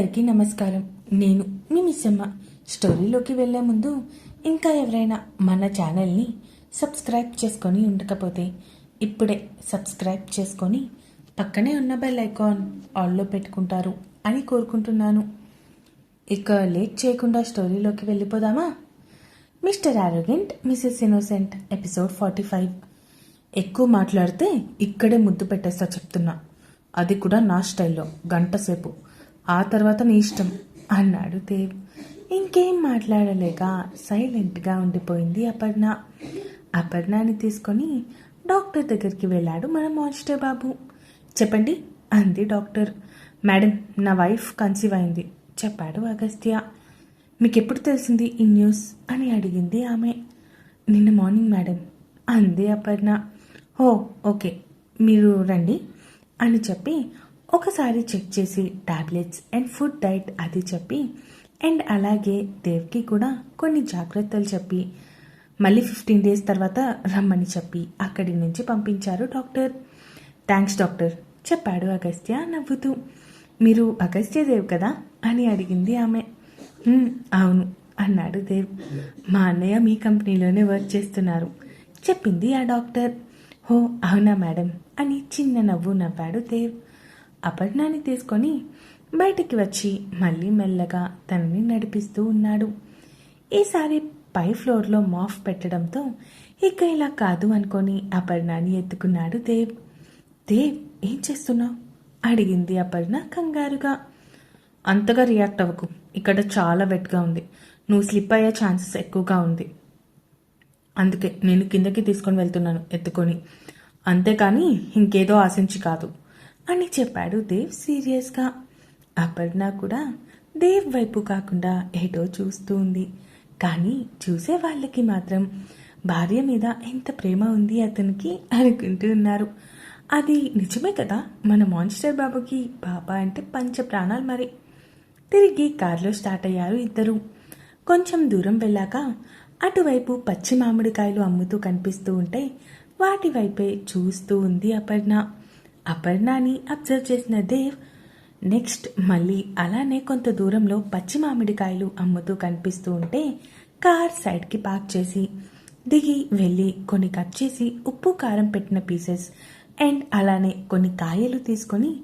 అందరికీ నమస్కారం. నేను మీ మిస్సమ్మ. స్టోరీలోకి వెళ్ళే ముందు ఇంకా ఎవరైనా మన ఛానల్ని సబ్స్క్రైబ్ చేసుకొని ఉండకపోతే ఇప్పుడే సబ్స్క్రైబ్ చేసుకొని పక్కనే ఉన్న బెల్ ఐకాన్ ఆల్లో పెట్టుకుంటారు అని కోరుకుంటున్నాను. ఇక లేట్ చేయకుండా స్టోరీలోకి వెళ్ళిపోదామా? Mister arrogant missus innocent episode forty five. ఎక్కువ మాట్లాడితే ఇక్కడే ముద్దు పెట్టేస్తా చెప్తున్నా. అది కూడా నా స్టైల్లో గంట సేపు. ఆ తర్వాత నీ ఇష్టం అన్నాడు దేవ్. ఇంకేం మాట్లాడలేక సైలెంట్గా ఉండిపోయింది అపర్ణ. అపర్ణని తీసుకొని డాక్టర్ దగ్గరికి వెళ్ళాడు మన మాన్స్టర్ బాబు. చెప్పండి అంది డాక్టర్. మేడం నా వైఫ్ కన్సీవ్ అయింది చెప్పాడు అగస్త్య. మీకు ఎప్పుడు తెలిసింది ఈ న్యూస్ అని అడిగింది ఆమె. నిన్న మార్నింగ్ మేడం అంది అపర్ణ. ఓ ఓకే మీరు రండి అని చెప్పి ఒకసారి చెక్ చేసి టాబ్లెట్స్ అండ్ ఫుడ్ డైట్ అది చెప్పి అండ్ అలాగే దేవ్కి కూడా కొన్ని జాగ్రత్తలు చెప్పి మళ్ళీ ఫిఫ్టీన్ డేస్ తర్వాత రమ్మని చెప్పి అక్కడి నుంచి పంపించారు డాక్టర్. థ్యాంక్స్ డాక్టర్ చెప్పాడు అగస్త్య నవ్వుతూ. మీరు అగస్త్య దేవ్ కదా? అని అడిగింది ఆమె. అవును అన్నాడు దేవ్. మా అన్నయ్య మీ కంపెనీలోనే వర్క్ చేస్తున్నారు చెప్పింది ఆ డాక్టర్. హో అవునా మేడం అని చిన్న నవ్వు నవ్వాడు దేవ్. అపర్ణాన్ని తీసుకొని బయటికి వచ్చి మళ్ళీ మెల్లగా తనని నడిపిస్తూ ఉన్నాడు. ఈసారి పై ఫ్లోర్లో మాఫ్ పెట్టడంతో ఇక ఇలా కాదు అనుకొని అపర్ణాన్ని ఎత్తుకున్నాడు దేవ్. దేవ్ ఏం చేస్తున్నావు? అడిగింది అపర్ణ కంగారుగా. అంతగా రియాక్ట్ అవ్వకు. ఇక్కడ చాలా వెట్గా ఉంది. నువ్వు స్లిప్ అయ్యే ఛాన్సెస్ ఎక్కువగా ఉంది. అందుకే నేను కిందకి తీసుకొని వెళ్తున్నాను ఎత్తుకొని. అంతేకాని ఇంకేదో ఆశించి కాదు. అని చెప్పాడు దేవ్ సీరియస్గా. అపర్ణ కూడా దేవ్ వైపు కాకుండా ఏటో చూస్తూ ఉంది. కానీ చూసే వాళ్ళకి మాత్రం భార్య మీద ఎంత ప్రేమ ఉంది అతనికి అనుకుంటూ ఉన్నారు. అది నిజమే కదా? మన మాన్స్టర్ బాబుకి బాబా అంటే పంచ ప్రాణాలు మరి. తిరిగి కారులో స్టార్ట్ అయ్యారు ఇద్దరు. కొంచెం దూరం వెళ్ళాక అటువైపు పచ్చి మామిడికాయలు అమ్ముతూ కనిపిస్తూ ఉంటే వాటి వైపే చూస్తూ ఉంది అపర్ణ. అపర్ణని అబ్జర్వ్ చేసిన దేవ్ నెక్స్ట్ మళ్ళీ అలానే కొంత దూరంలో పచ్చి మామిడికాయలు అమ్ముతూ కనిపిస్తూ ఉంటే కార్ సైడ్కి పార్క్ చేసి దిగి వెళ్ళి కొన్ని కట్ చేసి ఉప్పు కారం పెట్టిన పీసెస్ అండ్ అలానే కొన్ని కాయలు తీసుకొని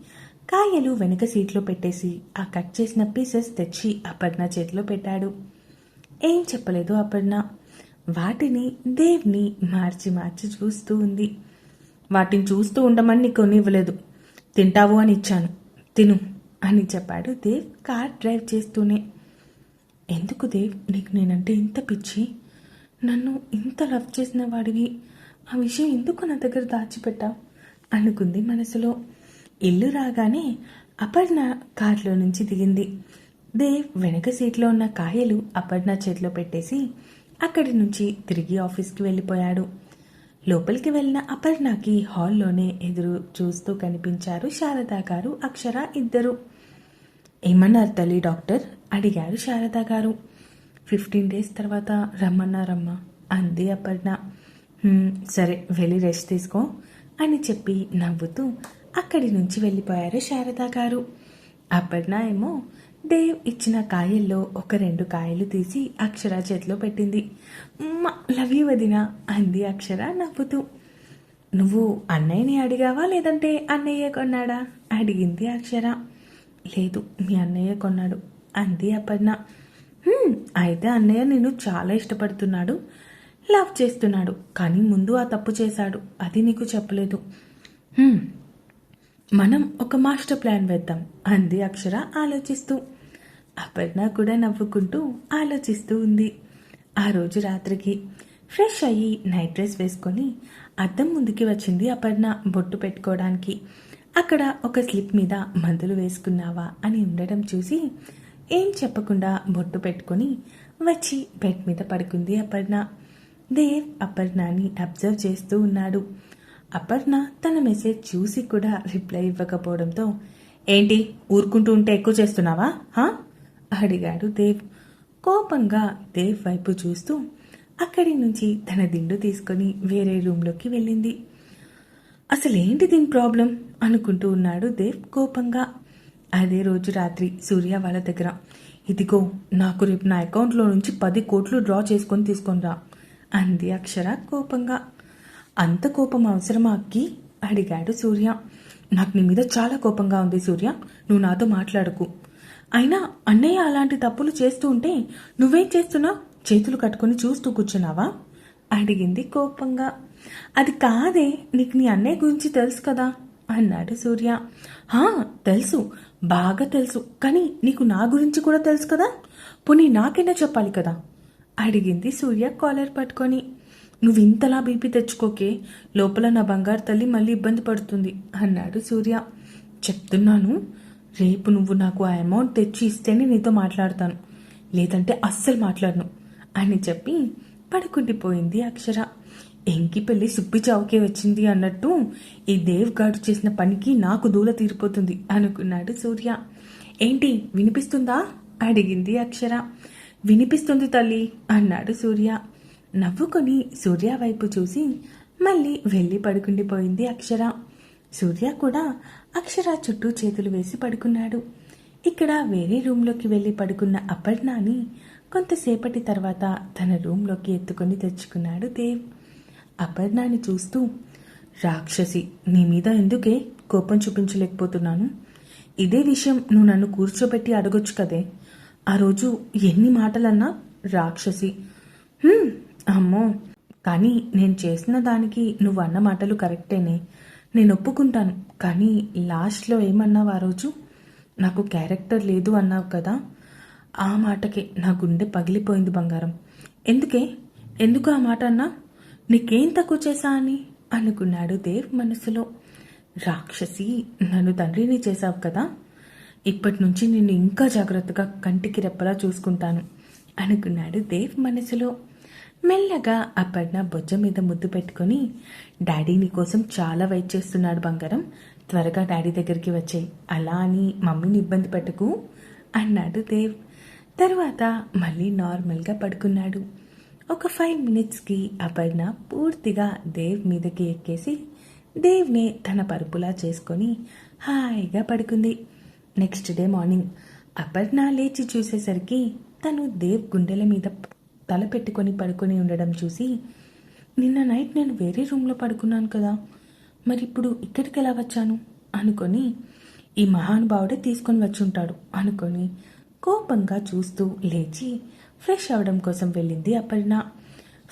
కాయలు వెనక సీట్లో పెట్టేసి ఆ కట్ చేసిన పీసెస్ తెచ్చి అపర్ణ చేతిలో పెట్టాడు. ఏం చెప్పలేదు అపర్ణ. వాటిని దేవ్ని మార్చి మార్చి చూస్తూ ఉంది. వాటిని చూస్తూ ఉండమని నీకు కొనివ్వలేదు. తింటావు అని ఇచ్చాను. తిను అని చెప్పాడు దేవ్. కార్ డ్రైవ్ చేస్తూనే. ఎందుకు దేవ్? నీకు నేనంటే ఇంత పిచ్చి. నన్ను ఇంత లవ్ చేసిన వాడివి. ఆ విషయం ఎందుకు నా దగ్గర దాచిపెట్టావు? అనుకుంది మనసులో. ఇల్లు రాగానే అపర్ణ కార్లో నుంచి దిగింది. దేవ్ వెనక సీట్లో ఉన్న కాయలు అపర్ణ చేతిలో పెట్టేసి అక్కడి నుంచి తిరిగి ఆఫీస్కి వెళ్ళిపోయాడు. లోపలికి వెళ్ళిన అపర్ణకి హాల్లోనే ఎదురు చూస్తూ కనిపించారు శారదా గారు అక్షర ఇద్దరు. ఏమన్నారు తల్లి డాక్టర్? అడిగారు శారదా గారు. ఫిఫ్టీన్ డేస్ తర్వాత రమ్మన్నారమ్మా అంది అపర్ణ. సరే వెళ్ళి రెస్ట్ తీసుకో అని చెప్పి నవ్వుతూ అక్కడి నుంచి వెళ్ళిపోయారు శారదా గారు. అపర్ణ ఏమో దేవ్ ఇచ్చిన కాయల్లో ఒక రెండు కాయలు తీసి అక్షర చేతిలో పెట్టింది. లవ్ యూ వదిన అంది అక్షర నవ్వుతూ. నువ్వు అన్నయ్యని అడిగావా లేదంటే అన్నయ్య కొన్నాడా? అడిగింది అక్షర. లేదు మీ అన్నయ్య కొన్నాడు అంది అపర్ణ. అయితే అన్నయ్య నిన్ను చాలా ఇష్టపడుతున్నాడు లవ్ చేస్తున్నాడు కానీ ముందు ఆ తప్పు చేశాడు అది నీకు చెప్పలేదు. మనం ఒక మాస్టర్ ప్లాన్ వేద్దాం అంది అక్షర ఆలోచిస్తూ. అపర్ణ కూడా నవ్వుకుంటూ ఆలోచిస్తూ ఉంది. ఆ రోజు రాత్రికి ఫ్రెష్ అయ్యి నైట్ డ్రెస్ వేసుకొని అద్దం ముందుకి వచ్చింది అపర్ణ బొట్టు పెట్టుకోవడానికి. అక్కడ ఒక స్లిప్ మీద మందులు వేసుకున్నావా అని ఉండడం చూసి ఏం చెప్పకుండా బొట్టు పెట్టుకొని వచ్చి బెడ్ మీద పడుకుంది అపర్ణ. దేవ్ అపర్ణని అబ్జర్వ్ చేస్తూ ఉన్నాడు. అపర్ణ తన మెసేజ్ చూసి కూడా రిప్లై ఇవ్వకపోవడంతో ఏంటి ఊరుకుంటూ ఉంటే ఎక్కువ చేస్తున్నావా? హా? అడిగాడు దేవ్. కోపంగా దేవ్ వైపు చూస్తూ అక్కడి నుంచి తన దిండు తీసుకొని వేరే రూమ్లోకి వెళ్ళింది. అసలేంటి దీని ప్రాబ్లం అనుకుంటూ ఉన్నాడు దేవ్ కోపంగా. అదే రోజు రాత్రి సూర్య వాళ్ళ దగ్గర. ఇదిగో నాకు రేపు నా అకౌంట్లో నుంచి పది కోట్లు డ్రా చేసుకొని తీసుకొనిరా అంది అక్షర కోపంగా. అంత కోపం అవసరమా అక్కి? అడిగాడు సూర్య. నాకు నీ మీద చాలా కోపంగా ఉంది సూర్య. నువ్వు నాతో మాట్లాడకు. అయినా అన్నయ్య అలాంటి తప్పులు చేస్తూ ఉంటే నువ్వేం చేస్తున్నావు చేతులు కట్టుకొని చూస్తూ కూర్చున్నావా? అడిగింది కోపంగా. అది కాదే నీకు నీ అన్నయ్య గురించి తెలుసు కదా అన్నాడు సూర్య. హా తెలుసు. బాగా తెలుసు. కానీ నీకు నా గురించి కూడా తెలుసు కదా? పోనీ నాకైనా చెప్పాలి కదా? అడిగింది సూర్య కాలర్ పట్టుకొని. నువ్వు ఇంతలా బీపీ తెచ్చుకోకే లోపల నా బంగారు తల్లి మళ్ళీ ఇబ్బంది పడుతుంది అన్నాడు సూర్య. చెప్తున్నాను? రేపు నువ్వు నాకు ఆ అమౌంట్ తెచ్చి ఇస్తేనే నీతో మాట్లాడతాను. లేదంటే అస్సలు మాట్లాడను అని చెప్పి పడుకుండిపోయింది అక్షర. ఎంకి పెళ్ళి సుబ్బి చావుకే వచ్చింది అన్నట్టు ఈ దేవ్ గారు చేసిన పనికి నాకు దూల తీరిపోతుంది అనుకున్నాడు సూర్య. ఏంటి వినిపిస్తుందా? అడిగింది అక్షర. వినిపిస్తుంది తల్లి అన్నాడు సూర్య. నవ్వుకొని సూర్య వైపు చూసి మళ్ళీ వెళ్ళి పడుకుండిపోయింది అక్షర. సూర్య కూడా అక్షర చుట్టూ చేతులు వేసి పడుకున్నాడు. ఇక్కడ వేరే రూంలోకి వెళ్ళి పడుకున్న అపర్ణాని కొంతసేపటి తర్వాత తన రూంలోకి ఎత్తుకొని తెచ్చుకున్నాడు దేవ్. అపర్ణాని చూస్తూ రాక్షసి నీ మీద ఎందుకే కోపం చూపించలేకపోతున్నాను? ఇదే విషయం నువ్వు నన్ను కూర్చోబెట్టి అడగొచ్చు కదే. ఆ రోజు ఎన్ని మాటలన్నా రాక్షసి అమ్మో. కానీ నేను చేసిన దానికి నువ్వు అన్న మాటలు కరెక్టేనే. నేను ఒప్పుకుంటాను. కానీ లాస్ట్లో ఏమన్నావు ఆ రోజు? నాకు క్యారెక్టర్ లేదు అన్నావు కదా. ఆ మాటకే నా గుండె పగిలిపోయింది బంగారం. ఎందుకే? ఎందుకు ఆ మాట అన్నా? నీకేం తక్కువ చేశా అని? అనుకున్నాడు దేవ్ మనసులో. రాక్షసి నన్ను తండ్రిని చేశావు కదా. ఇప్పటి నుంచి నిన్ను ఇంకా జాగ్రత్తగా కంటికి రెప్పలా చూసుకుంటాను అనుకున్నాడు దేవ్ మనసులో. మెల్లగా అపర్ణ బొజ్జ మీద ముద్దు పెట్టుకొని డాడీ నీ కోసం చాలా వెయిట్ చేస్తున్నాడు బంగారం త్వరగా డాడీ దగ్గరికి వచ్చాయి అలా అని మమ్మీని ఇబ్బంది పెట్టకు అన్నాడు దేవ్. తర్వాత మళ్ళీ నార్మల్గా పడుకున్నాడు. ఒక ఫైవ్ మినిట్స్కి అపర్ణ పూర్తిగా దేవ్ మీదకి ఎక్కేసి దేవ్ని తన పరుపులా చేసుకొని హాయిగా పడుకుంది. నెక్స్ట్ డే మార్నింగ్ అపర్ణ లేచి చూసేసరికి తను దేవ్ గుండెల మీద తల పెట్టుకొని పడుకొని ఉండడం చూసి నిన్న నైట్ నేను వేరే రూమ్లో పడుకున్నాను కదా మరి ఇప్పుడు ఇక్కడికి ఎలా వచ్చాను? అనుకొని ఈ మహానుభావుడే తీసుకొని వచ్చుంటాడు అనుకొని కోపంగా చూస్తూ లేచి ఫ్రెష్ అవడం కోసం వెళ్ళింది అపర్ణ.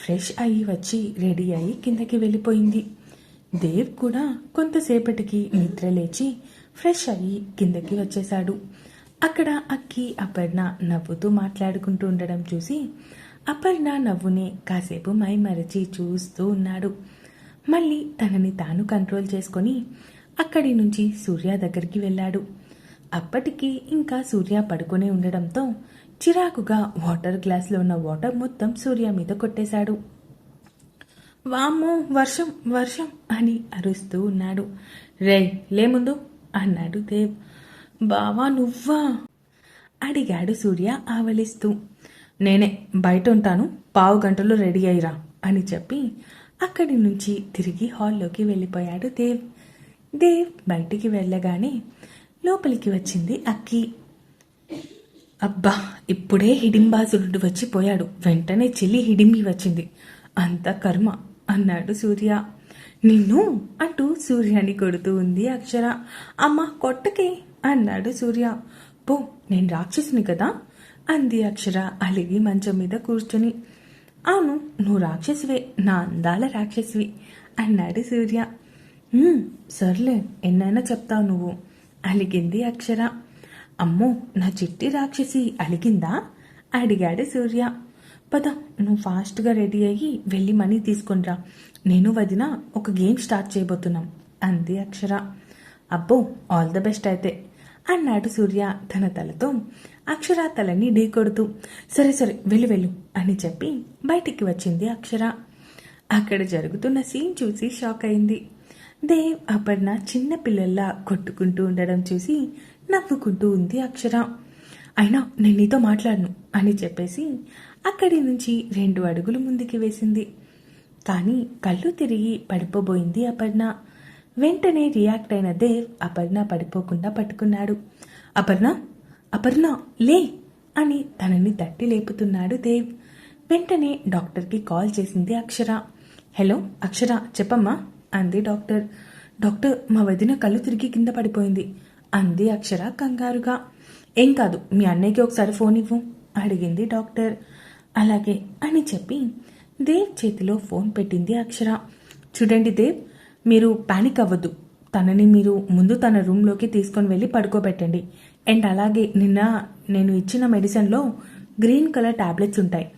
ఫ్రెష్ అయ్యి వచ్చి రెడీ అయ్యి కిందకి వెళ్ళిపోయింది. దేవ్ కూడా కొంతసేపటికి నిద్ర లేచి ఫ్రెష్ అయ్యి కిందకి వచ్చేశాడు. అక్కడ అక్కి అపర్ణ నవ్వుతూ మాట్లాడుకుంటూ ఉండడం చూసి అపర్ణ నవ్వునే కాసేపు మైమరచి చూస్తూ ఉన్నాడు. మళ్ళీ తనని తాను కంట్రోల్ చేసుకొని అక్కడి నుంచి సూర్య దగ్గరికి వెళ్ళాడు. అప్పటికి ఇంకా సూర్య పడుకునే ఉండడంతో చిరాకుగా వాటర్ గ్లాస్లో ఉన్న వాటర్ మొత్తం సూర్య మీద కొట్టేశాడు. వామ్మో వర్షం వర్షం అని అరుస్తూ ఉన్నాడు. రే లే ముందు అన్నాడు దేవ్. బావా నువ్వా అడిగాడు సూర్య ఆవలిస్తూ. నేనే బయట ఉంటాను పావు గంటలో రెడీ అయ్యిరా అని చెప్పి అక్కడి నుంచి తిరిగి హాల్లోకి వెళ్ళిపోయాడు దేవ్. దేవ్ బయటికి వెళ్ళగానే లోపలికి వచ్చింది అక్కి. అబ్బా ఇప్పుడే హిడింబాసురుడు వచ్చి పోయాడు. వెంటనే చెల్లి హిడింబి వచ్చింది. అంత కర్మ అన్నాడు సూర్య. నిన్ను అంటూ సూర్యాన్ని కొడుతూ ఉంది అక్షర. అమ్మ కొట్టకే అన్నాడు సూర్య. పో నేను రాక్షసుని కదా. అంది అక్షర అలిగి మంచం మీద కూర్చుని. అవును నువ్వు రాక్షసివే నా అందాల రాక్షసివి అన్నాడు సూర్య. సర్లే ఎన్నైనా చెప్తావు నువ్వు అలిగింది అక్షర. అమ్మో నా చిట్టి రాక్షసి అలిగిందా? అడిగాడు సూర్య. పద నువ్వు ఫాస్ట్గా రెడీ అయ్యి వెళ్ళి మనీ తీసుకొనిరా. నేను వదిన ఒక గేమ్ స్టార్ట్ చేయబోతున్నాం అంది అక్షర. అబ్బో ఆల్ ద బెస్ట్ అయితే. అన్నాడు సూర్య తన తలతో అక్షర తలని ఢీకొడుతూ సరే సరే వెళ్ళు వెళ్ళు అని చెప్పి బయటికి వచ్చింది అక్షర. అక్కడ జరుగుతున్న సీన్ చూసి షాక్ అయింది. దేవ్ అపర్ణ చిన్న పిల్లల్లా కొట్టుకుంటూ ఉండడం చూసి నవ్వుకుంటూ ఉంది అక్షర. అయినా నేను నీతో మాట్లాడను అని చెప్పేసి అక్కడి నుంచి రెండు అడుగులు ముందుకి వేసింది. కానీ కళ్ళు తిరిగి పడిపోబోయింది అపర్ణ. వెంటనే రియాక్ట్ అయిన దేవ్ అపర్ణ పడిపోకుండా పట్టుకున్నాడు. అపర్ణ అపర్ణ లే అని తనని తట్టి లేపుతున్నాడు దేవ్. వెంటనే డాక్టర్కి కాల్ చేసింది అక్షర. హలో అక్షర చెప్పమ్మా అంది డాక్టర్. డాక్టర్ మా వదిన కళ్ళు తిరిగి కింద పడిపోయింది అంది అక్షర కంగారుగా. ఏం కాదు మీ అన్నయ్యకి ఒకసారి ఫోన్ ఇవ్వు అడిగింది డాక్టర్. అలాగే అని చెప్పి దేవ్ చేతిలో ఫోన్ పెట్టింది అక్షర. చూడండి దేవ్ మీరు పానిక్ అవ్వద్దు తనని మీరు ముందు తన రూమ్లోకి తీసుకొని వెళ్ళి పడుకోబెట్టండి. అండ్ అలాగే నిన్న నేను ఇచ్చిన మెడిసిన్లో గ్రీన్ కలర్ టాబ్లెట్స్ ఉంటాయి.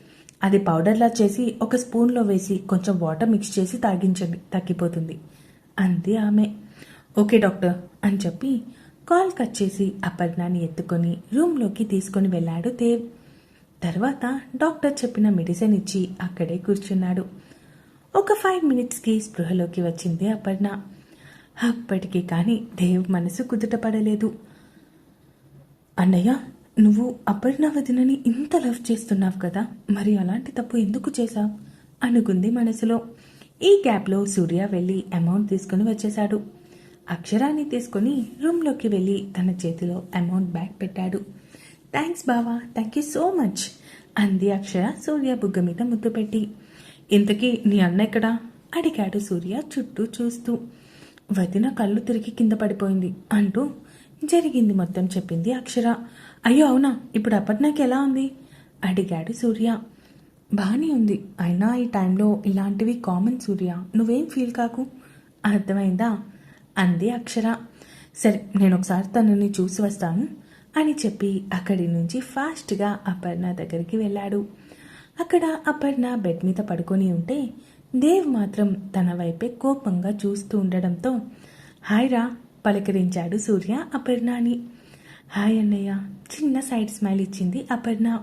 అది పౌడర్లా చేసి ఒక స్పూన్లో వేసి కొంచెం వాటర్ మిక్స్ చేసి తాగించండి. తగ్గిపోతుంది. అంది ఆమె. ఓకే డాక్టర్ అని చెప్పి కాల్ కట్ చేసి అపర్ణాని ఎత్తుకొని రూమ్లోకి తీసుకొని వెళ్ళాడు దేవ్. తర్వాత డాక్టర్ చెప్పిన మెడిసిన్ ఇచ్చి అక్కడే కూర్చున్నాడు. ఒక ఫైవ్ మినిట్స్కి స్పృహలోకి వచ్చింది అపర్ణ. అప్పటికి కానీ దేవ్ మనసు కుదుటపడలేదు అన్నయ్య నువ్వు అపర్ణ వదినని ఇంత లవ్ చేస్తున్నావు కదా మరి అలాంటి తప్పు ఎందుకు చేశావు? అనుకుంది మనసులో. ఈ గ్యాప్లో సూర్య వెళ్ళి అమౌంట్ తీసుకుని వచ్చేశాడు. అక్షరాన్ని తీసుకుని రూమ్లోకి వెళ్ళి తన చేతిలో అమౌంట్ బ్యాగ్ పెట్టాడు. థ్యాంక్స్ బావా థ్యాంక్ యూ సో మచ్ అంది అక్షర సూర్య బుగ్గ మీద ముద్దు పెట్టి. ఇంతకీ నీ అన్న ఎక్కడా? అడిగాడు సూర్య చుట్టూ చూస్తూ. వదిన కళ్ళు తిరిగి కింద పడిపోయింది. అంటూ జరిగింది మొత్తం చెప్పింది అక్షర. అయ్యో అవునా? ఇప్పుడు అపర్ణకి ఎలా ఉంది? అడిగాడు సూర్య. బాగానే ఉంది. అయినా ఈ టైంలో ఇలాంటివి కామన్ సూర్య. నువ్వేం ఫీల్ కాకు? అర్థమైందా? అంది అక్షర. సరే నేను ఒకసారి తనని చూసి వస్తాను అని చెప్పి అక్కడి నుంచి ఫాస్ట్గా అపర్ణ దగ్గరికి వెళ్ళాడు. అక్కడ అపర్ణ బెడ్ మీద పడుకొని ఉంటే దేవ్ మాత్రం తన వైపే కోపంగా చూస్తూ ఉండడంతో హాయ్ రా పలకరించాడు సూర్య అపర్ణని. హాయ్ అన్నయ్య చిన్న సైడ్ స్మైల్ ఇచ్చింది అపర్ణ.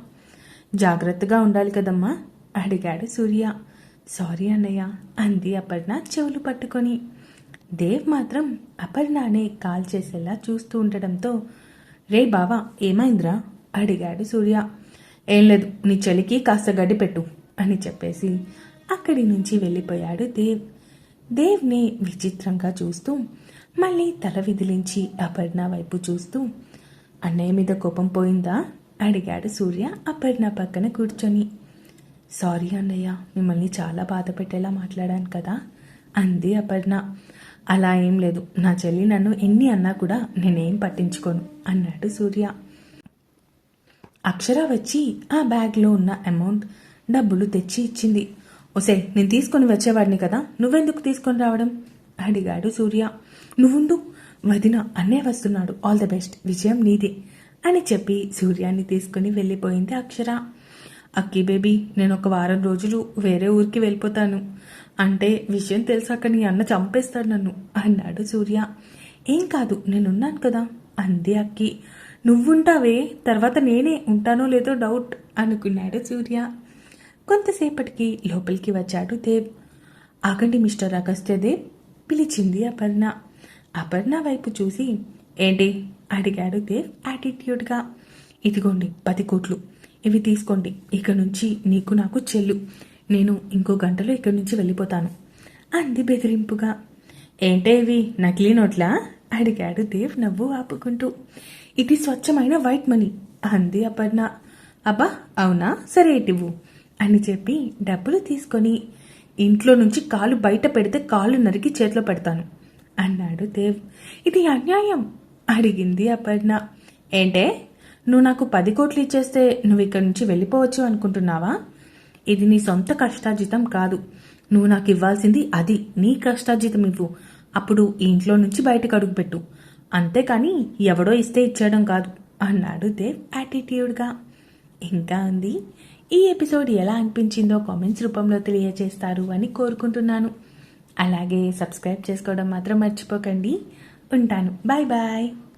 జాగ్రత్తగా ఉండాలి కదమ్మా అడిగాడు సూర్య. సారీ అన్నయ్య అంది అపర్ణ చెవులు పట్టుకొని. దేవ్ మాత్రం అపర్ణనే కాల్ చేసేలా చూస్తూ ఉండడంతో రే బావా ఏమైందిరా? అడిగాడు సూర్య. ఏం లేదు నీ చలికి కాస్త గడ్డి పెట్టు అని చెప్పేసి అక్కడి నుంచి వెళ్ళిపోయాడు దేవ్. దేవ్ని విచిత్రంగా చూస్తూ మళ్ళీ తల విదిలించి అపర్ణ వైపు చూస్తూ అన్నయ్య మీద కోపం పోయిందా? అడిగాడు సూర్య అపర్ణ పక్కన కూర్చొని. సారీ అన్నయ్య మిమ్మల్ని చాలా బాధ పెట్టేలా మాట్లాడాను కదా అంది అపర్ణ. అలా ఏం లేదు నా చెల్లి నన్ను ఎన్ని అన్నా కూడా నేనేం పట్టించుకోను అన్నాడు సూర్య. అక్షర వచ్చి ఆ బ్యాగ్లో ఉన్న అమౌంట్ డబ్బులు తెచ్చి ఇచ్చింది. ఒసే నేను తీసుకొని వచ్చేవాడిని కదా నువ్వెందుకు తీసుకొని రావడం? అడిగాడు సూర్య. నువ్వుండు వదిన అన్నే వస్తున్నాడు. ఆల్ ద బెస్ట్ విజయం నీదే అని చెప్పి సూర్యాన్ని తీసుకుని వెళ్ళిపోయింది అక్షర. అక్కి బేబీ నేను ఒక వారం రోజులు వేరే ఊరికి వెళ్ళిపోతాను. అంటే విషయం తెలిసాక నీ అన్న చంపేస్తాడు నన్ను అన్నాడు సూర్య. ఏం కాదు నేనున్నాను కదా అంది అక్కి. నువ్వుంటావే? తర్వాత నేనే ఉంటానో లేదో డౌట్ అనుకున్నాడు సూర్య. కొంతసేపటికి లోపలికి వచ్చాడు దేవ్. ఆగండి మిస్టర్ అగస్త్యదేవ్ పిలిచింది అపర్ణ. అపర్ణ వైపు చూసి ఏంటి? అడిగాడు దేవ్ యాటిట్యూడ్గా. ఇదిగోండి పది కోట్లు. ఇవి తీసుకోండి. ఇక నుంచి నీకు నాకు చెల్లు. నేను ఇంకో గంటలో ఇక్కడి నుంచి వెళ్ళిపోతాను. అంది బెదిరింపుగా. ఏంటే ఇవి? నకిలీ నోట్లా? అడిగాడు దేవ్ నవ్వు ఆపుకుంటూ. ఇది స్వచ్ఛమైన వైట్ మనీ అంది అపర్ణ. అబ్బా అవునా? సరే ఇటివ్వు అని చెప్పి డబ్బులు తీసుకొని ఇంట్లో నుంచి కాలు బయట పెడితే కాలు నరికి చేతిలో పెడతాను. అన్నాడు దేవ్. ఇది అన్యాయం అడిగింది అపర్ణ. ఏంటే? నువ్వు నాకు పది కోట్లు ఇచ్చేస్తే నువ్వు ఇక్కడి నుంచి వెళ్ళిపోవచ్చు అనుకుంటున్నావా? ఇది నీ సొంత కష్టార్జితం కాదు. నువ్వు నాకు ఇవ్వాల్సింది అది. నీ కష్టార్జితం ఇవ్వు. అప్పుడు ఈ ఇంట్లో నుంచి బయటకు అడుగుపెట్టు. అంతేకాని ఎవడో ఇస్తే ఇచ్చేయడం కాదు అన్నాడు దేవ్ యాటిట్యూడ్గా ఇంకా ఉంది ఈ ఎపిసోడ్ ఎలా అనిపించిందో కామెంట్స్ రూపంలో తెలియజేస్తారు అని కోరుకుంటున్నాను. అలాగే సబ్స్క్రైబ్ చేసుకోవడం మాత్రం మర్చిపోకండి. ఉంటాను. Bye bye.